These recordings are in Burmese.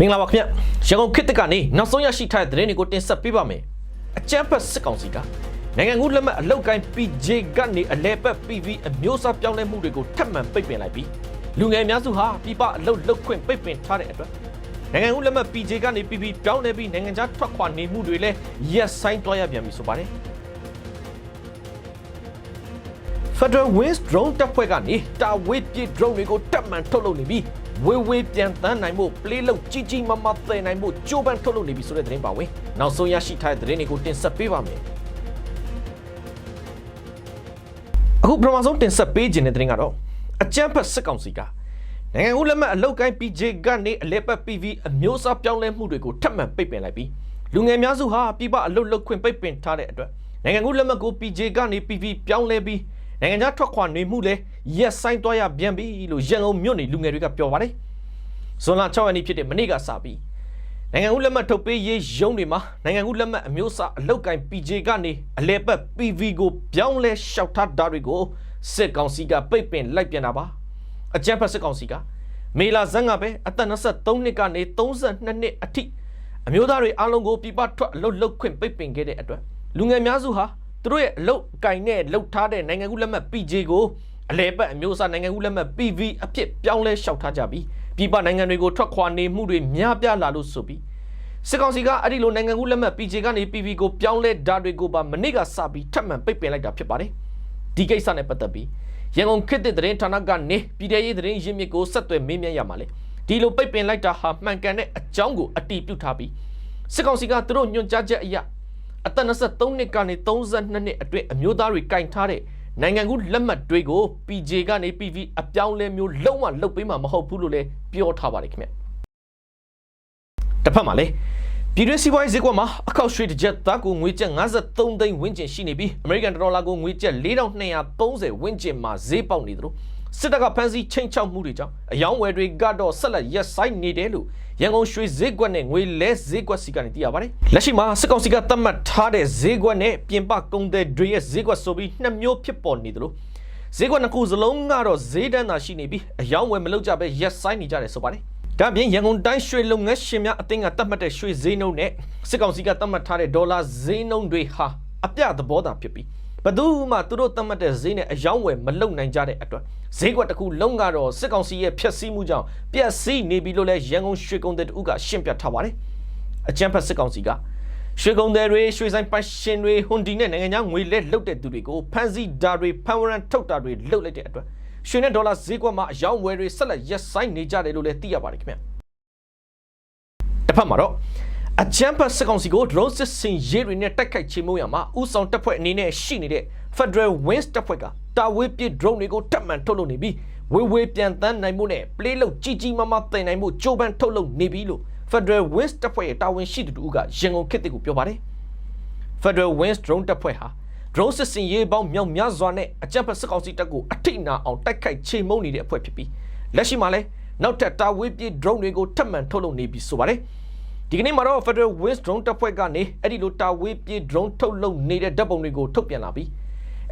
မင်္ဂလာပါခင်ဗျရန်ကုန်ခေတ်တစ်ကနေနောက်ဆုံးရရှိထားတဲ့သတင်းတွေကိုတင်ဆက်ပေးပါမယ်အကြမ်းဖက်စစ်ကောင်စီကနိုင်ငံကူးလက်မှတ်အလောက်ကိုင်း PJ ကနေအလဲပတ် PV အမျိုးအစားပြောင်းလဲမှုတွေကိုထပ်မံပိတ်ပင်လိုက်ပြီးလူငယ်အများစုဟာပြပအလောက်လုတ်ခွင့်ပိတ်ပင်ထားတဲ့အတွက်နိုင်ငံကူးလက်မှတ် PJ ကနေ PV ပြောင်းလဲပြီးနိုင်ငံခြားထွက်ခွာနေမှုတွေလည်းရက်ဆိုင်တွားရပြန်ပြီဆိုပါတယ် Federal Wings Drone တပ်ဖွဲ့ကနေတာဝေးပြေ drone တွေကိုတပ်မှန်ထုတ်လုပ်နေပြီး ဝေဝေးပြန်တန်းနိုင်မှုပလေးလုံးကြီးကြီးမားမားသယ်နိုင်မှုကြိုးပမ်းထုတ်လုပ်နေပြီဆိုတဲ့သတင်းပါဝင်နောက်ဆုံးရရှိထားတဲ့သတင်းတွေကိုတင်ဆက်ပေးပါမယ်အခုပထမဆုံးတင်ဆက်ပေးခြင်းတဲ့သတင်းကတော့အကြမ်းဖက်စစ်ကောင်စီကနိုင်ငံဦးလက်မှတ်အလုတ်ကိုင်း PJ ကနေအလဲပတ် PV အမျိုးအစားပြောင်းလဲမှုတွေကိုထပ်မံပိတ်ပင်လိုက်ပြီးလူငယ်များစုဟာပြပအလုတ်လုတ်ခွင့်ပိတ်ပင်ထားတဲ့အတွက်နိုင်ငံဦးလက်မှတ်ကို PJ ကနေ PV ပြောင်းလဲပြီး နိုင်ငံခြားထွက်ခွာနေမှုလဲရက်ဆိုင်သွားရပြန်ပြီလို့ရန်ကုန်မြို့နေလူငယ်တွေကပြောပါတယ်ဇွန်လ6ရက်နေ့ဖြစ်တဲ့မနေ့ကစပြီးနိုင်ငံဦးလက်မှတ်ထုတ်ပေးရေးရုံးတွေမှာနိုင်ငံဦးလက်မှတ်အမျိုးအစားအလုတ်ကိုင်း PJ ကနေအလဲပတ် PV ကိုပြောင်းလဲလျှောက်ထားတာတွေကိုစစ်ကောင်စီကပိတ်ပင်လိုက်ပြန်တာပါအကြမ်းဖက်စစ်ကောင်စီကမေလာဇန်ကပဲအသက်23နှစ်ကနေ32နှစ်အထိအမျိုးသားတွေအားလုံးကိုပြပထွက်အလုတ်လုတ်ခွင့်ပိတ်ပင်ခဲ့တဲ့အတွက်လူငယ်များစုဟာ သူတို့ရဲ့အလုတ်ကင်နဲ့လုတ်ထားတဲ့နိုင်ငံကူးလက်မှတ် PJ ကိုအလဲပတ်အမျိုးအစားနိုင်ငံကူးလက်မှတ် PV အဖြစ်ပြောင်းလဲလျှောက်ထားကြပြီးပြပနိုင်ငံတွေကိုထွက်ခွာနေမှုတွေများပြားလာလို့ဆိုပြီးစစ်ကောင်စီကအဲ့ဒီလိုနိုင်ငံကူးလက်မှတ် PJ ကနေ PV ကိုပြောင်းလဲဓာတ်တွေကိုပါမနေ့ကစပြီးထပ်မံပိတ်ပင်လိုက်တာဖြစ်ပါတယ်ဒီကိစ္စနဲ့ပတ်သက်ပြီးရန်ကုန်ခေတ်သစ်သတင်းဌာနကနေပြည်ထရေးသတင်းရင်းမြစ်ကိုဆက်သွယ်မေးမြန်းရမှာလေဒီလိုပိတ်ပင်လိုက်တာဟာမှန်ကန်တဲ့အကြောင်းကိုအတည်ပြုထားပြီးစစ်ကောင်စီကသူတို့ညွှန်ကြားချက်အရ အသက်23နှစ်ကနေ32နှစ်အတွင်းအမျိုးသားတွေကင်ထားတဲ့နိုင်ငံကူးလက်မှတ်တွေကို PJ ကနေ PV အပြောင်းလဲမျိုးလုံးဝလုတ်ပေးမှာမဟုတ်ဘူးလို့လည်းပြောထားပါတယ်ခင်ဗျတစ်ဖက်မှာလည်းပြည်တွင်းစီးပွားရေးဈေးကွက်မှာအခောက်ရွှေတစ်ကြက်သားကိုငွေကျပ်53သိန်းဝန်းကျင်ရှိနေပြီးအမေရိကန်ဒေါ်လာကိုငွေကျပ်4230ဝန်းကျင်မှာဈေးပေါက်နေသလို စစ်တပ်ကဖမ်းဆီးချိန်ချောက်မှုတွေကြောင့်အယောင်းဝယ်တွေကတော့ဆက်လက်ရက်ဆိုင်နေတယ်လို့ရန်ကုန်ရွှေဈေးကွက်နဲ့ငွေလဲဈေးကွက်စီကနေသိရပါတယ်လက်ရှိမှာစစ်ကောင်စီကသတ်မှတ်ထားတဲ့ဈေးကွက်နဲ့ပြင်ပကုန်သည်တွေရဲ့ဈေးကွက်ဆိုပြီးနှစ်မျိုးဖြစ်ပေါ်နေသလိုဈေးကွက်နှစ်ခုစလုံးကတော့ဈေးတန်းသာရှိနေပြီးအယောင်းဝယ်မလုပ်ကြပဲရက်ဆိုင်နေကြတယ်ဆိုပါတယ်ဒါ့အပြင်ရန်ကုန်တိုင်းရွှေလုပ်ငန်းရှင်များအသင်းကသတ်မှတ်တဲ့ရွှေဈေးနှုန်းနဲ့စစ်ကောင်စီကသတ်မှတ်ထားတဲ့ဒေါ်လာဈေးနှုန်းတွေဟာအပြသဘောသာဖြစ်ပြီး ဘယ်သူမှသူတို့သတ်မှတ်တဲ့ဈေးနဲ့အယောင်းဝယ်မလုပ်နိုင်ကြတဲ့အတွက်ဈေးကွက်တစ်ခုလုံးကတော့စစ်ကောင်စီရဲ့ဖျက်ဆီးမှုကြောင့်ပြက်စီးနေပြီလို့လည်းရန်ကုန်ရွှေကုန်တဲ့တူကရှင်းပြထားပါတယ်အကြမ်းဖက်စစ်ကောင်စီကရွှေကုန်သည်တွေရွှေဆိုင်ပိုင်ရှင်တွေဟွန်ဒီနဲ့နိုင်ငံခြားငွေလဲလုတ်တဲ့သူတွေကိုဖမ်းဆီးတာတွေဖမ်းဝရန်ထုတ်တာတွေလုတ်လိုက်တဲ့အတွက်ရွှေနဲ့ဒေါ်လာဈေးကွက်မှာအယောင်းဝယ်တွေဆက်လက်ရက်ဆိုင်နေကြတယ်လို့လည်းသိရပါတယ်ခင်ဗျတစ်ဖက်မှာတော့ အချမ်းဖတ်စစ်ကောင်စီကို drone စစ်စင်ရေးတွေနဲ့တိုက်ခိုက်ချေမှုရမှာဥဆောင်တပ်ဖွဲ့အနေနဲ့ရှိနေတဲ့ Federal Wings တပ်ဖွဲ့ကတာဝေးပစ် drone တွေကိုတပ်မှန်ထုတ်လုပ်နေပြီးဝေဝေးပြန်တန်းနိုင်မှုနဲ့ play လို့ကြီးကြီးမားမားတင်နိုင်မှုကြိုးပမ်းထုတ်လုပ်နေပြီလို့ Federal Wings တပ်ဖွဲ့ရဲ့တာဝန်ရှိသူတို့ကရန်ကုန်ခေတ်တစ်ကိုပြောပါတယ် Federal Wings drone တပ်ဖွဲ့ဟာ drone စစ်စင်ရေးပေါင်းမြောက်များစွာနဲ့အကြမ်းဖက်စစ်ကောင်စီတပ်ကိုအထိနာအောင်တိုက်ခိုက်ချေမှုန်းနေတဲ့အဖွဲ့ဖြစ်ပြီးလက်ရှိမှာလည်းနောက်ထပ်တာဝေးပစ် drone တွေကိုတပ်မှန်ထုတ်လုပ်နေပြီဆိုပါတယ် ဒီကနေ့မှာတော့ Federal Wings drone တပ်ဖွဲ့ကနေအဲ့ဒီလိုတာဝေးပြေး drone ထုတ်လုပ်နေတဲ့ဓာတ်ပုံတွေကိုထုတ်ပြန်လာပြီး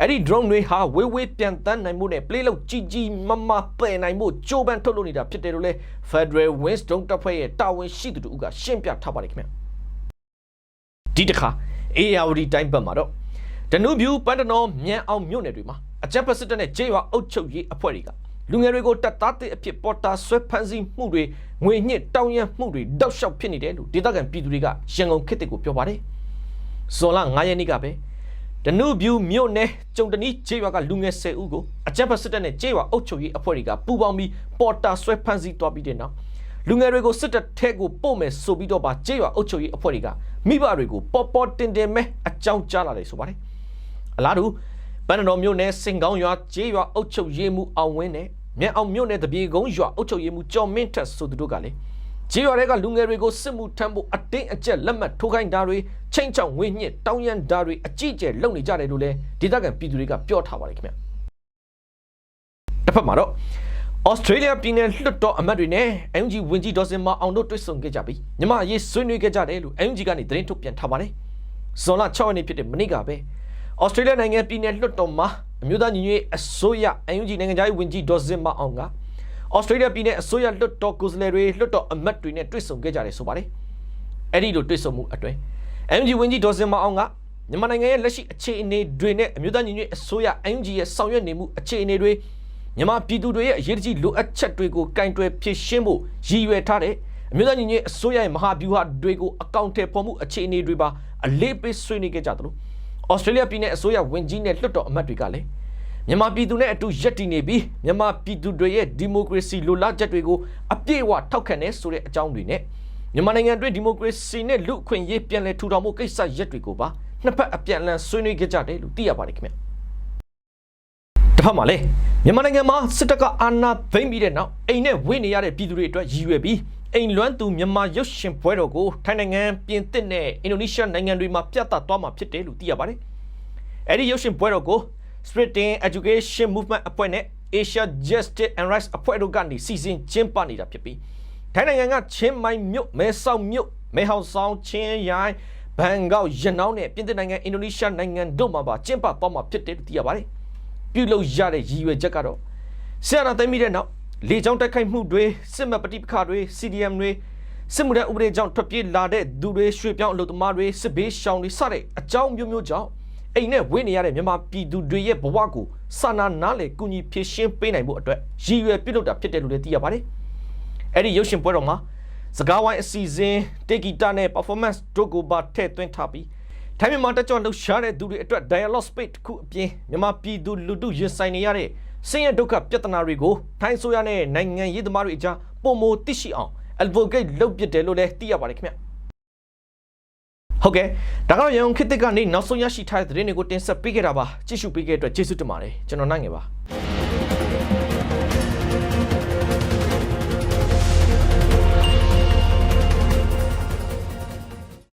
အဲ့ဒီ drone တွေဟာဝေးဝေးပြန်တန်းနိုင်မှုနဲ့ play လောက်ကြီးကြီးမမပယ်နိုင်မှုကြိုးပမ်းထုတ်လုပ်နေတာဖြစ်တယ်လို့လဲ Federal Wings drone တပ်ဖွဲ့ရဲ့တာဝန်ရှိသူတို့ကရှင်းပြထားပါတယ်ခင်ဗျဒီတစ်ခါ ARD တိုင်းဘက်မှာတော့ဒနုဗျူပန်တနော်မြန်အောင်မြို့နယ်တွေမှာအကြမ်းဖက်စစ်တပ်နဲ့ဂျေးရွာအုပ်ချုပ်ရေးအဖွဲ့တွေက လူငယ်တွေကိုတပ်သားတဲ့အဖြစ်ပေါ်တာဆွဲဖမ်းဆီးမှုတွေငွေညစ်တောင်းရမ်းမှုတွေတောက်လျှောက်ဖြစ်နေတယ်လို့ဒေသခံပြည်သူတွေကရန်ကုန်ခေတ်တစ်ကိုပြောပါတယ်။ဇွန်လ9ရက်နေ့ကပဲဒနုဗျူမြို့နယ်ကျုံတနီးဂျေးရွာကလူငယ်10ဦးကိုအကြမ်းဖက်စစ်တပ်နဲ့ဂျေးရွာအုပ်ချုပ်ရေးအဖွဲ့တွေကပူးပေါင်းပြီးပေါ်တာဆွဲဖမ်းဆီးသွားပြီးတဲ့နောက်လူငယ်တွေကိုစစ်တပ်ထဲကိုပို့မယ်ဆိုပြီးတော့ပါဂျေးရွာအုပ်ချုပ်ရေးအဖွဲ့တွေကမိဘတွေကိုပေါ်ပေါ်တင်တင်မဲအကြောင်းကြားလာတယ်ဆိုပါတယ်။အလားတူ ပန်းတော်မြို့နယ်စင်ကောင်းရွာကျေးရွာအုပ်ချုပ်ရေးမှူးအောင်ဝင်းနဲ့မြန်အောင်မြို့နယ်တပြေကုန်းရွာအုပ်ချုပ်ရေးမှူးကျော်မင်းထက်ဆိုသူတို့ကလည်းကျေးရွာတွေကလူငယ်တွေကိုစစ်မှုထမ်းဖို့အတင်းအကျပ်လက်မှတ်ထိုးခိုင်းတာတွေချိန်ချောင်ငွေညှစ်တောင်းရမ်းတာတွေအကြီးအကျယ်လုပ်နေကြတယ်လို့လည်းဒေသခံပြည်သူတွေကပြောထားပါတယ်ခင်ဗျတစ်ဖက်မှာတော့ဩစတြေးလျပြည်နယ်လွှတ်တော်အမတ်တွေနဲ့ MG ဝင်ကြီးဒေါ်စင်မအောင်တို့တွေ့ဆုံခဲ့ကြပြီးမြမရေးဆွေးနွေးခဲ့ကြတယ်လို့ MG ကနေသတင်းထုတ်ပြန်ထားပါတယ်ဇွန်လ6ရက်နေ့ဖြစ်တဲ့မနေ့ကပဲ ဩစတြေးလျနိုင်ငံပြည်နယ်လွှတ်တော်မှာအမျိုးသားညီညွတ်ရေးအစိုးရ UNG နိုင်ငံသားရေးဝန်ကြီးဒေါ်စင်မအောင်ကဩစတြေးလျပြည်내အစိုးရလွတ်တော်ကိုယ်စားလှယ်တွေလွတ်တော်အမတ်တွေနဲ့တွေ့ဆုံခဲ့ကြတယ်ဆိုပါတယ်အဲ့ဒီလိုတွေ့ဆုံမှုအတွင်း MG ဝင်းကြီးဒေါ်စင်မအောင်ကမြန်မာနိုင်ငံရဲ့လက်ရှိအခြေအနေတွေနဲ့အမျိုးသားညီညွတ်ရေးအစိုးရ MG ရဲ့ဆောင်ရွက်နေမှုအခြေအနေတွေမြန်မာပြည်သူတွေရဲ့အရေးကြီးလိုအပ်ချက်တွေကိုကင်တွယ်ဖြည့်ရှင်းဖို့ရည်ရွယ်ထားတဲ့အမျိုးသားညီညွတ်ရေးအစိုးရရဲ့မဟာဗျူဟာတွေကိုအကောင့်ထဲပေါ်မှုအခြေအနေတွေပါအလေးပေးဆွေးနွေးခဲ့ကြသလို ဩစတြေးလျပြည်내အစိုးရဝန်ကြီးနဲ့လွှတ်တော်အမတ်တွေကလည်းမြန်မာပြည်သူနဲ့အတူရပ်တည်နေပြီးမြန်မာပြည်သူတွေရဲ့ဒီမိုကရေစီလိုလားချက်တွေကိုအပြည့်အဝထောက်ခံနေဆိုတဲ့အကြောင်းတွေနဲ့မြန်မာနိုင်ငံအတွင်းဒီမိုကရေစီနဲ့လူ့အခွင့်အရေးပြန်လည်ထူထောင်မှုကိစ္စရပ်တွေကိုပါနှစ်ဖက်အပြန်အလှန်ဆွေးနွေးခဲ့ကြတယ်လို့သိရပါတယ်ခင်ဗျတစ်ဖက်မှာလည်းမြန်မာနိုင်ငံမှာစစ်တပ်ကအာဏာသိမ်းပြီးတဲ့နောက်အိမ်နဲ့ဝေးနေရတဲ့ပြည်သူတွေအတွက်ရည်ရွယ်ပြီး အိမ်လွမ်းသူမြန်မာရုပ်ရှင်ပွဲတော်ကိုထိုင်းနိုင်ငံပြင်သစ်နဲ့အင်ဒိုနီးရှားနိုင်ငံတွေမှာပြသသွားမှာဖြစ်တယ်လို့သိရပါတယ်အဲ့ဒီရုပ်ရှင်ပွဲတော်ကို Spiriting Education Movement အဖွဲ့နဲ့ Asia Justice and Rights အဖွဲ့တို့ကနေစီစဉ်ကျင်းပနေတာဖြစ်ပြီးထိုင်းနိုင်ငံကချင်းမိုင်မြို့မဲဆောက်မြို့မဲဟောင်ဆောင်ချင်းရိုင်းဘန်ကောက်ရနောင်းနဲ့ပြင်သစ်နိုင်ငံအင်ဒိုနီးရှားနိုင်ငံတို့မှာပါကျင်းပသွားမှာဖြစ်တယ်လို့သိရပါတယ်ပြုလုပ်ရတဲ့ရည်ရွယ်ချက်ကတော့ဆရာနာသိမ်းပြီးတဲ့နောက် လေကြောင်းတိုက်ခိုက်မှုတွေစစ်မှတ်ပဋိပက္ခတွေ CDM တွေစစ်မှုထမ်းဥပဒေကြောင့်ထွက်ပြေးလာတဲ့သူတွေရွှေ့ပြောင်းအလုပ်သမားတွေစစ်ဘေးရှောင်တွေစတဲ့အကြောင်းမျိုးမျိုးကြောင့်အိမ်နဲ့ဝေးနေရတဲ့မြန်မာပြည်သူတွေရဲ့ဘဝကိုစာနာနားလေကူညီဖြည့်ရှင်းပေးနိုင်ဖို့အတွက်ရည်ရွယ်ပြုလုပ်တာဖြစ်တယ်လို့လည်းသိရပါတယ်။အဲ့ဒီရုပ်ရှင်ပွဲတော်မှာစကားဝိုင်းအစီအစဉ်တေဂီတာနဲ့ performance တို့ကိုပါထည့်သွင်းထားပြီးထိုင်းမြန်မာတက်ကြွလှုပ်ရှားတဲ့သူတွေအတွက် dialogue space တစ်ခုအပြင်မြန်မာပြည်သူလူထုရင်ဆိုင်နေရတဲ့ ဆင်းရဲဒုက္ခပြဿနာတွေကိုထိုင်းဆိုရနဲ့နိုင်ငံရေးသမားတွေအကြားပုံမသိရှိအောင် advocate လုပ်ပြတယ်လို့လည်းသိရပါတယ်ခင်ဗျဟုတ်ကဲ့ဒါကတော့ရန်ကုန်ခေတ်သစ်ကနေနောက်ဆုံးရရှိထားတဲ့သတင်းတွေကိုတင်ဆက်ပေးခဲ့တာပါကြည့်ရှုပေးခဲ့တဲ့အတွက်ကျေးဇူးတင်ပါတယ်ကျွန်တော်နိုင်ငယ်ပါ